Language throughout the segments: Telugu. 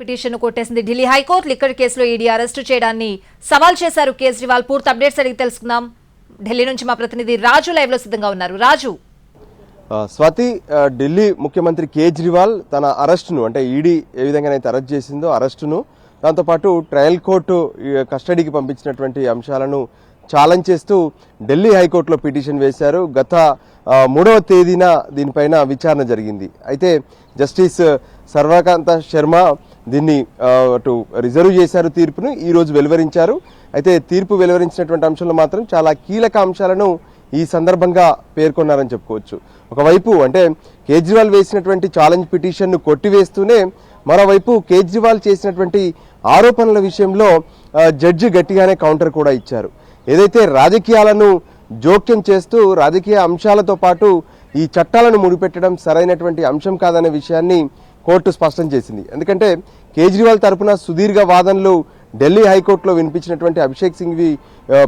పిటిషన్ కొట్టేసింది ఢిల్లీ హైకోర్టు. లిక్కర్ కేసులో ఈడీ అరెస్టు చేయడాన్ని సవాల్ చేశారు కేజ్రీవాల్. పూర్తి అప్డేట్స్ అడిగి తెలుసుకుందాం. ఢిల్లీ నుంచి మా ప్రతినిధి రాజు లైవ్లో సిద్ధంగా ఉన్నారు. రాజు. స్వాతి ఢిల్లీ ముఖ్యమంత్రి కేజ్రీవాల్ తన అరెస్టును అంటే ఈడీ ఏ విధంగానైతే అరెస్ట్ చేసిందో అరెస్టును దాంతోపాటు ట్రయల్ కోర్టు కస్టడీకి పంపించినటువంటి అంశాలను ఛాలెంజ్ చేస్తూ ఢిల్లీ హైకోర్టులో పిటిషన్ వేశారు. గత మూడవ తేదీన దీనిపైన విచారణ జరిగింది. అయితే జస్టిస్ సర్వకాంత శర్మ దీన్ని అటు రిజర్వ్ చేశారు తీర్పును ఈరోజు వెలువరించారు. అయితే తీర్పు వెలువరించినటువంటి అంశంలో మాత్రం చాలా కీలక అంశాలను ఈ సందర్భంగా పేర్కొన్నారని చెప్పుకోవచ్చు. ఒకవైపు అంటే కేజ్రీవాల్ వేసినటువంటి ఛాలెంజ్ పిటిషన్ను కొట్టివేస్తూనే మరోవైపు కేజ్రీవాల్ చేసినటువంటి ఆరోపణల విషయంలో జడ్జి గట్టిగానే కౌంటర్ కూడా ఇచ్చారు. ఏదైతే రాజకీయాలను జోక్యం చేస్తూ రాజకీయ అంశాలతో పాటు ఈ చట్టాలను ముడిపెట్టడం సరైనటువంటి అంశం కాదనే విషయాన్ని కోర్టు స్పష్టం చేసింది. ఎందుకంటే కేజ్రీవాల్ తరపున సుదీర్ఘ వాదనలు ఢిల్లీ హైకోర్టులో వినిపించినటువంటి అభిషేక్ సింఘ్వి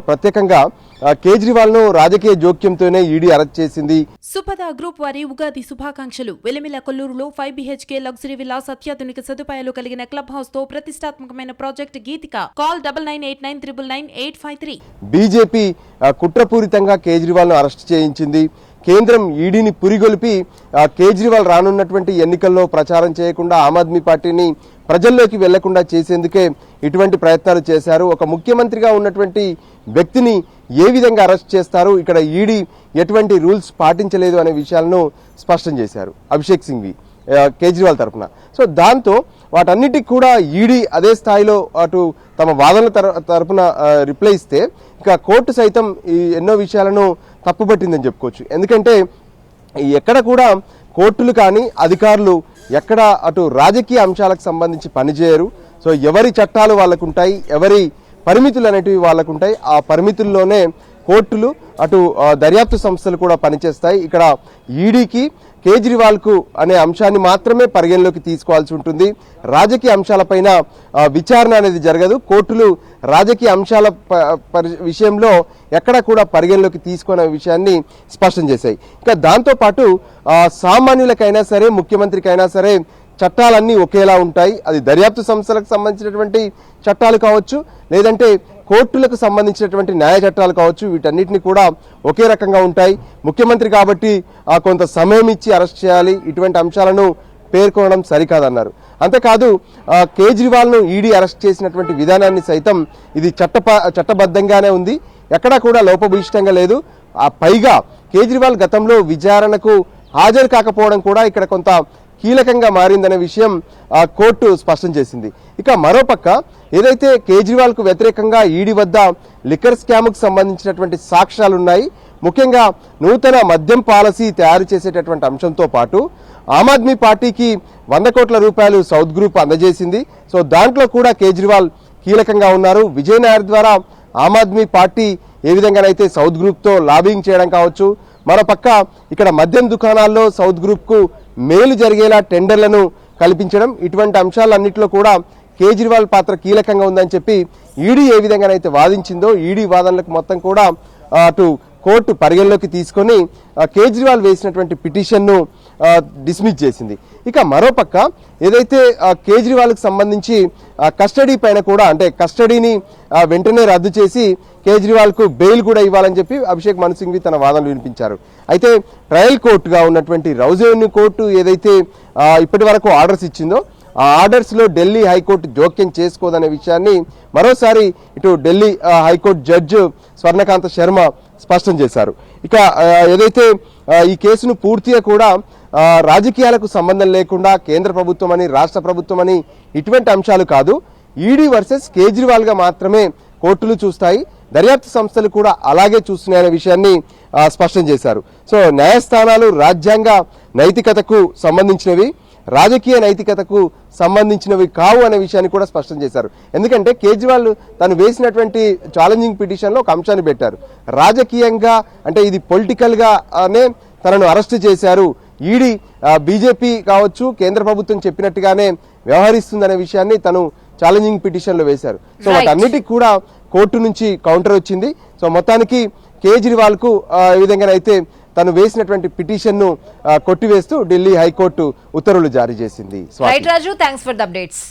ప్రత్యేకంగా ఆ, కేజ్రీవాల్ను రాజకీయ జోక్యంతోనే ఈడీ అరెస్ట్ చేసింది. సుపద గ్రూప్ వారి ఉగాది శుభాకాంక్షలు. వెలిమిల కొల్లూరులో ఫైవ్ బిహెచ్కే లగ్జరీ విలాస్ అత్యాధునిక సదుపాయాలు కలిగిన క్లబ్ హౌస్తో ప్రతిష్టాత్మకమైన project Geetika. Call double nine eight nine triple nine eight five three. BJP కుట్రపూరితంగా కేజ్రీవాల్ను అరెస్ట్ చేయించింది. కేంద్రం ఈడీని పురిగొల్పి కేజ్రీవాల్ రానున్నటువంటి ఎన్నికల్లో ప్రచారం చేయకుండా ఆమ్ ఆద్మీ పార్టీని ప్రజల్లోకి వెళ్ళకుండా చేసేందుకే ఇటువంటి ప్రయత్నాలు చేశారు. ఒక ముఖ్యమంత్రిగా ఉన్నటువంటి వ్యక్తిని ఏ విధంగా అరెస్ట్ చేస్తారు? ఇక్కడ ఈడీ ఎటువంటి రూల్స్ పాటించలేదు అనే విషయాలను స్పష్టం చేశారు. అభిషేక్ సింఘ్వి కేజ్రీవాల్ తరఫున. సో దాంతో వాటన్నిటికి కూడా ఈడీ అదే స్థాయిలో అటు తమ వాదనల తర- తరపున రిప్లై ఇస్తే ఇక కోర్టు సైతం ఈ ఎన్నో విషయాలను తప్పుపట్టిందని చెప్పుకోవచ్చు. ఎందుకంటే ఎక్కడ కూడా కోర్టులు కానీ అధికారులు ఎక్కడ అటు రాజకీయ అంశాలకు సంబంధించి పనిచేయరు. సో ఎవరి చట్టాలు వాళ్ళకు ఉంటాయి ఎవరి పరిమితులు అనేటివి వాళ్ళకు ఉంటాయి ఆ పరిమితుల్లోనే కోర్టులు అటు దర్యాప్తు సంస్థలు కూడా పనిచేస్తాయి. ఇక్కడ ఈడీకి కేజ్రీవాల్కు అనే అంశాన్ని మాత్రమే పరిగణలోకి తీసుకోవాల్సి ఉంటుంది. రాజకీయ అంశాలపైన విచారణ అనేది జరగదు. కోర్టులు రాజకీయ అంశాల ప- పరి- విషయంలో ఎక్కడ కూడా పరిగణలోకి తీసుకునే విషయాన్ని స్పష్టం చేశాయి. ఇంకా దాంతోపాటు సామాన్యులకైనా సరే ముఖ్యమంత్రికైనా సరే చట్టాలన్నీ ఒకేలా ఉంటాయి. అది దర్యాప్తు సంస్థలకు సంబంధించినటువంటి చట్టాలు కావచ్చు లేదంటే కోర్టులకు సంబంధించినటువంటి న్యాయ చట్టాలు కావచ్చు వీటన్నిటిని కూడా ఒకే రకంగా ఉంటాయి. ముఖ్యమంత్రి కాబట్టి కొంత సమయం ఇచ్చి అరెస్ట్ చేయాలి. ఇటువంటి అంశాలను పేర్కొనడం సరికాదన్నారు. అంతేకాదు కేజ్రీవాల్ను ఈడీ అరెస్ట్ చేసినటువంటి విధానాన్ని సైతం ఇది చట్ట చట్టబద్ధంగానే ఉంది. ఎక్కడా కూడా లోపభూయిష్టంగా లేదు. ఆ పైగా కేజ్రీవాల్ గతంలో విచారణకు హాజరు కాకపోవడం కూడా ఇక్కడ కొంత కీలకంగా మారిందనే విషయం ఆ, కోర్టు స్పష్టం చేసింది. ఇక మరోపక్క ఏదైతే కేజ్రీవాల్కు వ్యతిరేకంగా ఈడీ వద్ద లిక్కర్ స్కామ్కు సంబంధించినటువంటి సాక్ష్యాలు ఉన్నాయి ముఖ్యంగా నూతన మద్యం పాలసీ తయారు చేసేటటువంటి అంశంతో పాటు ఆమ్ ఆద్మీ పార్టీకి వంద కోట్ల రూపాయలు సౌత్ గ్రూప్ అందజేసింది. సో దాంట్లో కూడా కేజ్రీవాల్ కీలకంగా ఉన్నారు. విజయ్ నాయర్ ద్వారా ఆమ్ ఆద్మీ పార్టీ ఏ విధంగానైతే సౌత్ గ్రూప్తో లాబింగ్ చేయడం కావచ్చు మరోపక్క ఇక్కడ మద్యం దుకాణాల్లో సౌత్ గ్రూప్కు మేలు జరిగేలా టెండర్లను కల్పించడం ఇటువంటి అంశాలన్నింటిలో కూడా కేజ్రీవాల్ పాత్ర కీలకంగా ఉందని చెప్పి ఈడీ ఏ విధంగానైతే వాదించిందో ఈడీ వాదనలకు మొత్తం కూడా అటు కోర్టు పరిగణలోకి తీసుకొని కేజ్రీవాల్ వేసినటువంటి పిటిషన్ను డిస్మిస్ చేసింది. ఇక మరోపక్క ఏదైతే కేజ్రీవాల్కి సంబంధించి ఆ, కస్టడీ పైన కూడా అంటే కస్టడీని వెంటనే రద్దు చేసి కేజ్రీవాల్కు బెయిల్ కూడా ఇవ్వాలని చెప్పి అభిషేక్ మను సింఘ్వి తన వాదనలు వినిపించారు. అయితే ట్రయల్ కోర్టుగా ఉన్నటువంటి రౌజెవెన్యూ కోర్టు ఏదైతే ఇప్పటి వరకు ఆర్డర్స్ ఇచ్చిందో ఆ ఆర్డర్స్లో ఢిల్లీ హైకోర్టు జోక్యం చేసుకోదనే విషయాన్ని మరోసారి ఇటు Delhi high court judge Swarnakanta Sharma స్పష్టం చేశారు. ఇక ఏదైతే ఈ కేసును పూర్తిగా కూడా రాజకీయాలకు సంబంధం లేకుండా కేంద్ర ప్రభుత్వం అని రాష్ట్ర ప్రభుత్వం అని ఇటువంటి అంశాలు కాదు. ఈడీ వర్సెస్ కేజ్రీవాల్గా మాత్రమే కోర్టులు చూస్తాయి. దర్యాప్తు సంస్థలు కూడా అలాగే చూస్తున్నాయనే విషయాన్ని స్పష్టం చేశారు. సో న్యాయస్థానాలు రాజ్యాంగ నైతికతకు సంబంధించినవి. రాజకీయ నైతికతకు సంబంధించినవి కావు అనే విషయాన్ని కూడా స్పష్టం చేశారు. ఎందుకంటే కేజ్రీవాల్ తను వేసినటువంటి ఛాలెంజింగ్ పిటిషన్లో ఒక అంశాన్ని పెట్టారు. రాజకీయంగా అంటే ఇది పొలిటికల్ గానే తనను అరెస్ట్ చేశారు. ఈడీ బీజేపీ కావచ్చు కేంద్ర ప్రభుత్వం చెప్పినట్టుగానే వ్యవహరిస్తుందనే విషయాన్ని తను ఛాలెంజింగ్ పిటిషన్లో వేశారు. సో. వాటన్నిటికి కూడా కోర్టు నుంచి కౌంటర్ వచ్చింది. సో మొత్తానికి కేజ్రీవాల్కు ఆ, ఈ విధంగానైతే తను వేసినటువంటి పిటిషన్ను కొట్టివేస్తూ ఢిల్లీ హైకోర్టు ఉత్తర్వులు జారీ చేసింది. Right Raju thanks for the updates